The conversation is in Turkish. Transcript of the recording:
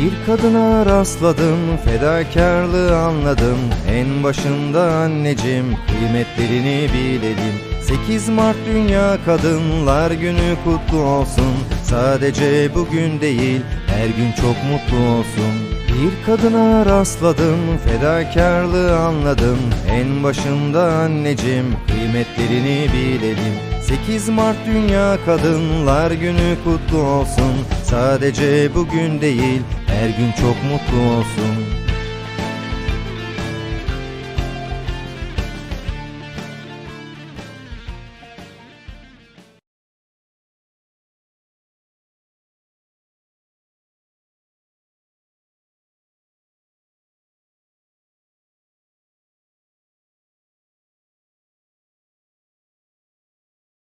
Bir kadına rastladım, fedakarlığı anladım. En başında anneciğim, kıymetlerini bilelim. 8 Mart Dünya Kadınlar Günü kutlu olsun. Sadece bugün değil, her gün çok mutlu olsun. Bir kadına rastladım, fedakarlığı anladım. En başında anneciğim, kıymetlerini bilelim. 8 Mart Dünya Kadınlar Günü kutlu olsun Sadece bugün değil her gün çok mutlu olsun